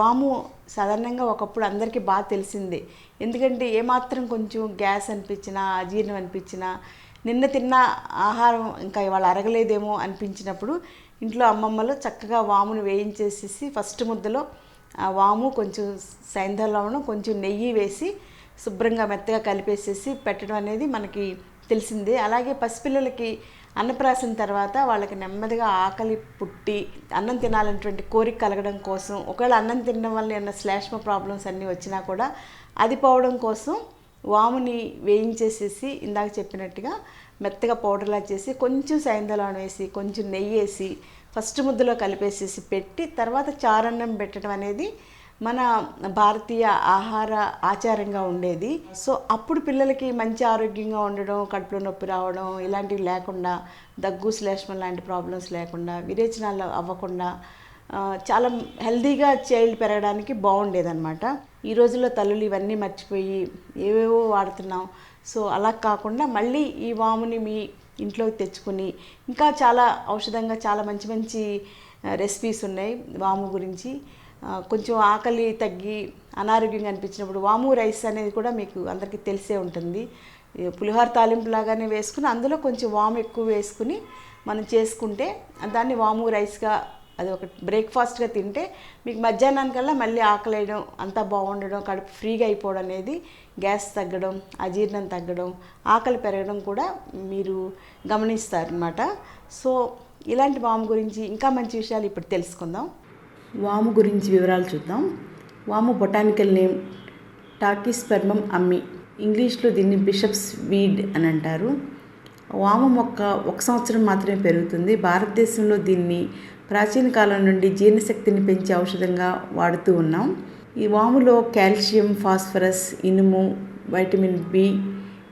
వాము సాధారణంగా ఒకప్పుడు అందరికీ బాగా తెలిసిందే. ఎందుకంటే ఏమాత్రం కొంచెం గ్యాస్ అనిపించినా అజీర్ణం అనిపించినా నిన్న తిన్న ఆహారం ఇంకా ఇవాళ అరగలేదేమో అనిపించినప్పుడు ఇంట్లో అమ్మమ్మలు చక్కగా వామును వేయించేసేసి ఫస్ట్ ముద్దలో ఆ వాము కొంచెం సైంధవ కొంచెం నెయ్యి వేసి శుభ్రంగా మెత్తగా కలిపేసేసి పెట్టడం అనేది మనకి తెలిసిందే. అలాగే పసిపిల్లలకి అన్నప్రాసన తర్వాత వాళ్ళకి నెమ్మదిగా ఆకలి పుట్టి అన్నం తినాలనేటువంటి కోరిక కలగడం కోసం ఒకవేళ అన్నం తినడం వల్ల ఏమైనా శ్లేష్మ ప్రాబ్లమ్స్ అన్నీ వచ్చినా కూడా అది పోవడం కోసం వాముని వేయించేసేసి ఇందాక చెప్పినట్టుగా మెత్తగా పౌడర్లా చేసి కొంచెం సైందలం వేసి కొంచెం నెయ్యి వేసి ఫస్ట్ ముద్దలో కలిపేసేసి పెట్టి తర్వాత చారన్నం పెట్టడం అనేది మన భారతీయ ఆహార ఆచారంగా ఉండేది. సో అప్పుడు పిల్లలకి మంచి ఆరోగ్యంగా ఉండడం కడుపులో నొప్పి రావడం ఇలాంటివి లేకుండా దగ్గు శ్లేష్మం లాంటి ప్రాబ్లమ్స్ లేకుండా విరేచనాలు అవ్వకుండా చాలా హెల్తీగా చైల్డ్ పెరగడానికి బాగుండేదన్నమాట. ఈ రోజుల్లో తల్లులు ఇవన్నీ మర్చిపోయి ఏవేవో వాడుతున్నాం. సో అలా కాకుండా మళ్ళీ ఈ వాముని మీ ఇంట్లోకి తెచ్చుకొని ఇంకా చాలా ఔషధంగా చాలా మంచి మంచి రెసిపీస్ ఉన్నాయి వాము గురించి. కొంచెం ఆకలి తగ్గి అనారోగ్యంగా అనిపించినప్పుడు వాము రైస్ అనేది కూడా మీకు అందరికీ తెలిసే ఉంటుంది. పులిహోర తాలింపు లాగానే వేసుకుని అందులో కొంచెం వాము ఎక్కువ వేసుకుని మనం చేసుకుంటే దాన్ని వాము రైస్గా అది ఒక బ్రేక్ఫాస్ట్గా తింటే మీకు మధ్యాహ్నానికల్లా మళ్ళీ ఆకలేయడం అంతా బాగుండడం కడుపు ఫ్రీగా అయిపోవడం అనేది గ్యాస్ తగ్గడం అజీర్ణం తగ్గడం ఆకలి పెరగడం కూడా మీరు గమనిస్తారనమాట సో ఇలాంటి వాము గురించి ఇంకా మంచి విషయాలు ఇప్పుడు తెలుసుకుందాం. వాము గురించి వివరాలు చూద్దాం. వాము బొటానికల్ నేమ్ టాకిస్పెర్మం అమ్మి. ఇంగ్లీష్లో దీన్ని బిషప్స్ వీడ్ అని అంటారు. వాము మొక్క ఒక సంవత్సరం మాత్రమే పెరుగుతుంది. భారతదేశంలో దీన్ని ప్రాచీన కాలం నుండి జీర్ణశక్తిని పెంచే ఔషధంగా వాడుతూ ఉన్నాం. ఈ వాములో కాల్షియం ఫాస్ఫరస్ ఇనుము వైటమిన్ బి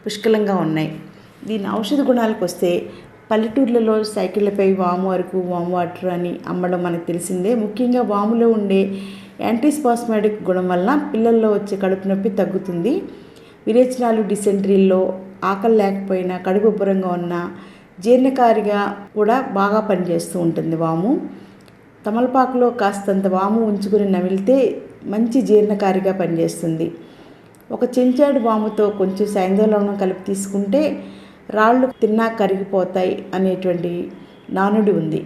పుష్కలంగా ఉన్నాయి. దీని ఔషధ గుణాలకు వస్తే పల్లెటూర్లలో సైకిళ్ళపై వాము వరకు వాము వాటర్ అని అమ్మడం మనకు తెలిసిందే. ముఖ్యంగా వాములో ఉండే యాంటీస్పాస్మాటిక్ గుణం వల్ల పిల్లల్లో వచ్చే కడుపు నొప్పి తగ్గుతుంది. విరేచనాలు డిసెంట్రీల్లో ఆకలి లేకపోయినా కడుపు ఉబ్బరంగా ఉన్న జీర్ణకారిగా కూడా బాగా పనిచేస్తూ ఉంటుంది వాము. తమలపాకులో కాస్తంత వాము ఉంచుకుని నమిలితే మంచి జీర్ణకారిగా పనిచేస్తుంది. ఒక చెంచాడు వాముతో కొంచెం సాయంత్రం కలిపి తీసుకుంటే రాళ్ళు తిన్నా కరిగిపోతాయి అనేటువంటి నానుడి ఉంది.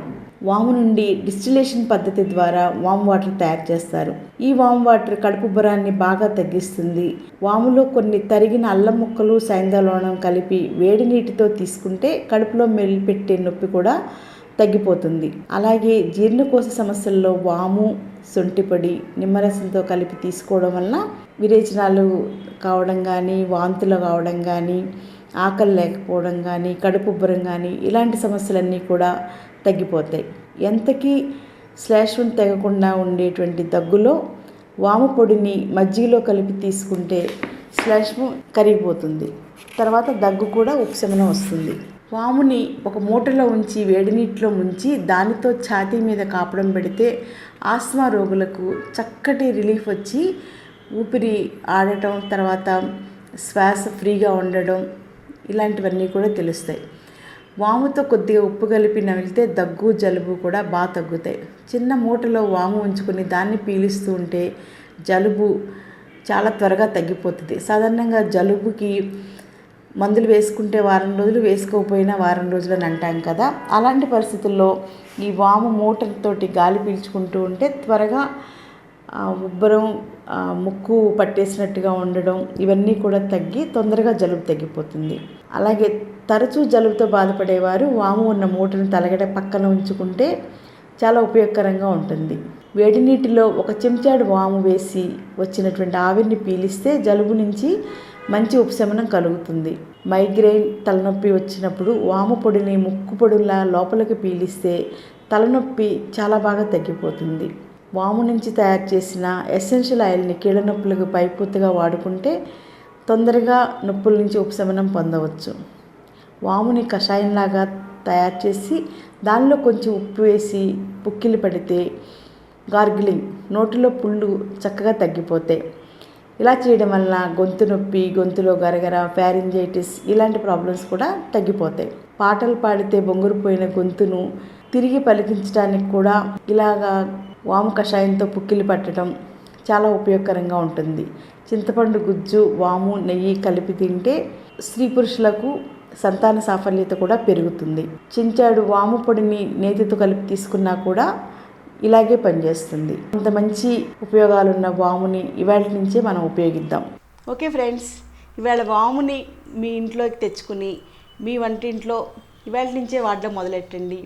వాము నుండి డిస్టిలేషన్ పద్ధతి ద్వారా వామ్ వాటర్ తయారు చేస్తారు. ఈ వామ్ వాటర్ కడుపు బురాన్ని బాగా తగ్గిస్తుంది. వాములో కొన్ని తరిగిన అల్లం ముక్కలు సైంధలోనం కలిపి వేడి నీటితో తీసుకుంటే కడుపులో మెల్లిపెట్టే నొప్పి కూడా తగ్గిపోతుంది. అలాగే జీర్ణకోశ సమస్యల్లో వాము సొంటిపొడి నిమ్మరసంతో కలిపి తీసుకోవడం వలన విరేచనాలు కావడం కానీ వాంతులు కావడం కానీ ఆకలి లేకపోవడం కానీ కడుపు ఉబ్బరం కానీ ఇలాంటి సమస్యలన్నీ కూడా తగ్గిపోతాయి. ఎంతకీ శ్లేష్మం తెగకుండా ఉండేటువంటి దగ్గులో వాము పొడిని మజ్జిగలో కలిపి తీసుకుంటే శ్లేష్మం కరిగిపోతుంది. తర్వాత దగ్గు కూడా ఉపశమనం వస్తుంది. వాముని ఒక మూటలో ఉంచి వేడి నీటిలో ముంచి దానితో ఛాతీ మీద కాపడం పెడితే ఆస్మా రోగులకు చక్కటి రిలీఫ్ వచ్చి ఊపిరి ఆడటం తర్వాత శ్వాస ఫ్రీగా ఉండడం ఇలాంటివన్నీ కూడా తెలుస్తాయి. వాముతో కొద్దిగా ఉప్పు కలిపి నమిలితే దగ్గు జలుబు కూడా బాగా తగ్గుతాయి. చిన్న మూటలో వాము ఉంచుకుని దాన్ని పీలుస్తూ ఉంటే జలుబు చాలా త్వరగా తగ్గిపోతుంది. సాధారణంగా జలుబుకి మందులు వేసుకుంటే వారం రోజులు వేసుకోకపోయినా వారం రోజులు అని అంటాం కదా. అలాంటి పరిస్థితుల్లో ఈ వాము మూటతోటి గాలి పీల్చుకుంటూ ఉంటే త్వరగా ఉబ్బరం ముక్కు పట్టేసినట్టుగా ఉండడం ఇవన్నీ కూడా తగ్గి తొందరగా జలుబు తగ్గిపోతుంది. అలాగే తరచూ జలుబుతో బాధపడేవారు వాము ఉన్న మూటను తలగడ పక్కన ఉంచుకుంటే చాలా ఉపయోగకరంగా ఉంటుంది. వేడి నీటిలో ఒక చెంచాడు వాము వేసి వచ్చినటువంటి ఆవిరిని పీలిస్తే జలుబు నుంచి మంచి ఉపశమనం కలుగుతుంది. మైగ్రేన్ తలనొప్పి వచ్చినప్పుడు వాము పొడిని ముక్కు పొడులా లోపలికి పీలిస్తే తలనొప్పి చాలా బాగా తగ్గిపోతుంది. వాము నుంచి తయారు చేసిన ఎసెన్షియల్ ఆయిల్ని కీళ్ళ నొప్పులకు పైపూర్తిగా వాడుకుంటే తొందరగా నొప్పుల నుంచి ఉపశమనం పొందవచ్చు. వాముని కషాయంలాగా తయారు చేసి దానిలో కొంచెం ఉప్పు వేసి పుక్కిలు పడితే గార్గిలింగ్ నోటిలో పుళ్ళు చక్కగా తగ్గిపోతాయి. ఇలా చేయడం వల్ల గొంతు నొప్పి గొంతులో గరగర ఫ్యారింజైటిస్ ఇలాంటి ప్రాబ్లమ్స్ కూడా తగ్గిపోతాయి. పాటలు పాడితే బొంగురుపోయిన గొంతును తిరిగి పలికించడానికి కూడా ఇలాగా వాము కషాయంతో పుక్కిలి పట్టడం చాలా ఉపయోగకరంగా ఉంటుంది. చింతపండు గుజ్జు వాము నెయ్యి కలిపి తింటే స్త్రీ పురుషులకు సంతాన సాఫల్యత కూడా పెరుగుతుంది. చించాడు వాము పొడిని నేతితో కలిపి తీసుకున్నా కూడా ఇలాగే పనిచేస్తుంది. అంత మంచి ఉపయోగాలున్న వాముని ఇవాళ నుంచే మనం ఉపయోగిద్దాం. ఓకే ఫ్రెండ్స్ ఇవాళ వాముని మీ ఇంట్లోకి తెచ్చుకుని మీ వంటింట్లో ఇవాళ నుంచే వాడడం మొదలెట్టండి.